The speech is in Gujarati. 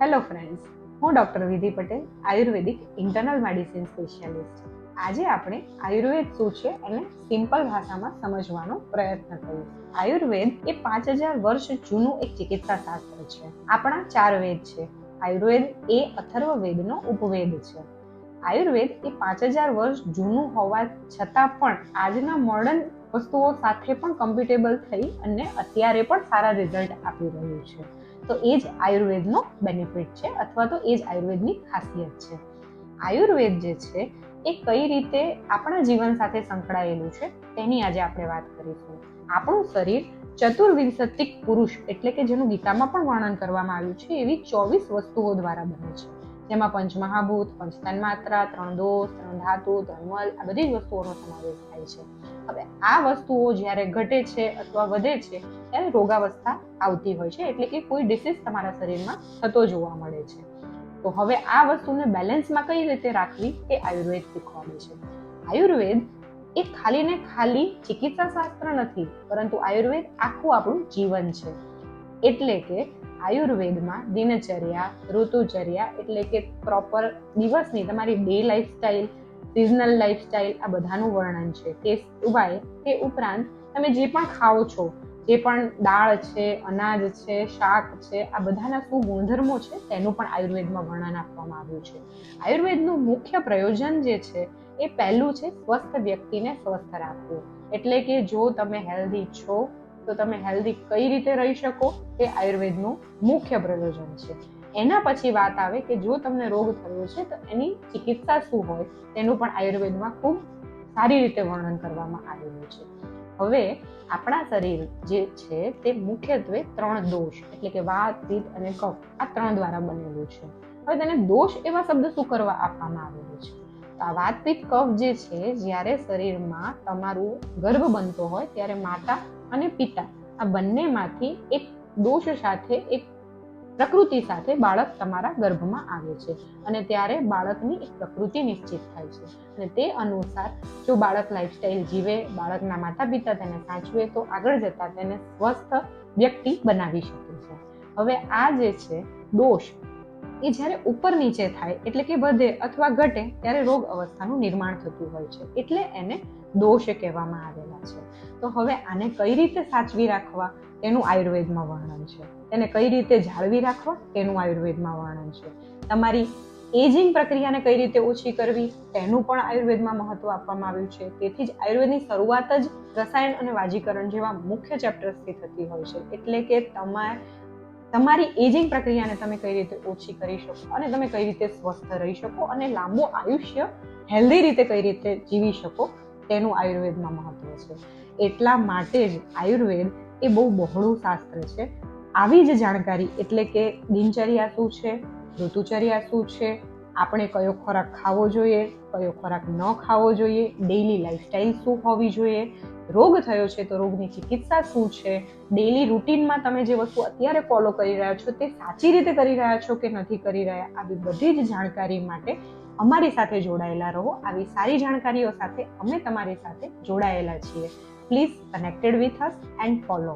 હેલો ફ્રેન્ડ્સ હું doctor Vidhi Patel, ayurvedic internal medicine specialist આજે આપણે આયુર્વેદ શું છે એને સિમ્પલ ભાષામાં સમજવાનો પ્રયત્ન કરીએ. આયુર્વેદ એ પાંચ હજાર વર્ષ જૂનું એક ચિકિત્સા શાસ્ત્ર છે. આપણા ચાર વેદ છે. આયુર્વેદ એ અથર્વ વેદનો ઉપવેદ છે. આયુર્વેદ એ પાંચ હજાર વર્ષ જૂનું હોવા છતાં પણ આજના મોડર્ન વસ્તુઓ સાથે પણ કમ્પિટેબલ થઈ અને અત્યારે પણ સારા રિઝલ્ટ આપી રહ્યું છે. તો એ જ આયુર્વેદનો બેનિફિટ છે અથવા તો એ જ આયુર્વેદની ખાસિયત છે. આયુર્વેદ જે છે, એ કઈ રીતે આપણા જીવન સાથે સંકળાયેલું છે તેની આજે આપણે વાત કરીશું. આપણું શરીર ચતુર્વિંશતિક પુરુષ એટલે કે જેનું ગીતામાં પણ વર્ણન કરવામાં આવ્યું છે એવી ચોવીસ વસ્તુઓ દ્વારા બને છે. જેમાં પંચમહાભૂત પંચતન માત્રા ત્રણ દોષ, ત્રણ ધાતુ, ત્રણ મલ, આ બધી જ વસ્તુઓનો સમાવેશ થાય છે. હવે આ વસ્તુઓ જ્યારે ઘટે છે અથવા વધે છે, ત્યારે રોગાવસ્થા આવતી હોય છે, એટલે કે કોઈ ડિસીઝ તમારા શરીરમાં થતો જોવા મળે છે. તો હવે આ વસ્તુને બેલેન્સમાં કઈ રીતે રાખવી એ આયુર્વેદ શીખવાડે છે. આયુર્વેદ એ ખાલી ને ખાલી ચિકિત્સા શાસ્ત્ર નથી, પરંતુ આયુર્વેદ આખું આપણું જીવન છે. એટલે કે આયુર્વેદમાં દિનચર્યા, ઋતુચર્યા એટલે કે પ્રોપર દિવસની તમારી ડે લાઈફસ્ટાઈલ સિઝનલ લાઈફસ્ટાઈલ આ બધાનું વર્ણન છે. તે સિવાય તે ઉપરાંત તમે જે પણ ખાઓ છો, જે પણ દાળ છે, અનાજ છે, શાક છે, આ બધાના શું ગુણધર્મો છે તેનું પણ આયુર્વેદમાં વર્ણન આપવામાં આવ્યું છે. આયુર્વેદનું મુખ્ય પ્રયોજન જે છે એ પહેલું છે સ્વસ્થ વ્યક્તિને સ્વસ્થ રાખવું. એટલે કે જો તમે હેલ્ધી છો તો તમે હેલ્ધી કઈ રીતે રહી શકો? એ આયુર્વેદનું મુખ્ય પ્રયોજન છે. એના પછી વાત આવે કે જો તમને રોગ થયો છે, તો એની ચિકિત્સા શું હોય? તેનું પણ આયુર્વેદમાં ખૂબ સારી રીતે વર્ણન કરવામાં આવેલું છે. હવે આપણા શરીર જે છે, તે મુખ્યત્વે ત્રણ દોષ, એટલે કે વાત, પિત્ત અને કફ આ ત્રણ દ્વારા બનેલું છે. હવે તેને દોષ એવા શબ્દ શું કરવા આપવામાં આવેલું છે? આ વાત કફ જે છે, જ્યારે શરીરમાં તમારું ગર્ભ બનતો હોય, ત્યારે માતા અને પિતા આ બંનેમાંથી એક દોષ સાથે, એક પ્રકૃતિ સાથે બાળક તમારા ગર્ભમાં આવે છે અને ત્યારે બાળકની એક પ્રકૃતિ નિશ્ચિત થાય છે. અને તે અનુસાર જો બાળક લાઈફસ્ટાઈલ જીવે, બાળકના માતા પિતા તેને સાચવે, તો આગળ જતા તેને સ્વસ્થ વ્યક્તિ બનાવી શકે છે. હવે આ જે છે, દોષ એ જ્યારે ઉપર નીચે થાય, એટલે કે વધે અથવા ઘટે, ત્યારે રોગ અવસ્થાનું નિર્માણ થતું હોય છે. એટલે એને દોષ કહેવામાં આવેલા છે. તો હવે આને કઈ રીતે સાચવી રાખવા? તેનું આયુર્વેદમાં વર્ણન છે. તેને કઈ રીતે જાળવી રાખવા? તેનું આયુર્વેદમાં વર્ણન છે. તમારી એજિંગ પ્રક્રિયાને કઈ રીતે ઓછી કરવી? તેનું પણ આયુર્વેદમાં મહત્વ આપવામાં આવ્યું છે. તેથી જ આયુર્વેદની શરૂઆત જ રસાયણ અને વાજીકરણ જેવા મુખ્ય ચેપ્ટર્સથી થતી હોય છે. એટલે કે તમારે તમારી એજિંગ પ્રક્રિયાને તમે કઈ રીતે ઓછી કરી શકો અને તમે કઈ રીતે સ્વસ્થ રહી શકો અને લાંબો આયુષ્ય હેલ્ધી રીતે કઈ રીતે જીવી શકો, તેનું આયુર્વેદમાં મહત્વ છે. એટલા માટે જ આયુર્વેદ એ બહુ બહોળું શાસ્ત્ર છે. આવી જ જાણકારી એટલે કે દિનચર્યા શું છે, ઋતુચર્યા શું છે આપણે કયો ખોરાક ખાવો જોઈએ, કયો ખોરાક ન ખાવો જોઈએ ડેઈલી લાઈફસ્ટાઈલ શું હોવી જોઈએ, રોગ થયો છે તો રોગની ચિકિત્સા શું છે ડેઈલી રૂટીનમાં તમે જે વસ્તુ અત્યારે ફોલો કરી રહ્યા છો તે સાચી રીતે કરી રહ્યા છો કે નથી કરી રહ્યા, આવી બધી જ જાણકારી માટે અમારી સાથે જોડાયેલા રહો. આવી સારી જાણકારીઓ સાથે અમે તમારી સાથે જોડાયેલા છીએ. Please connected with us and follow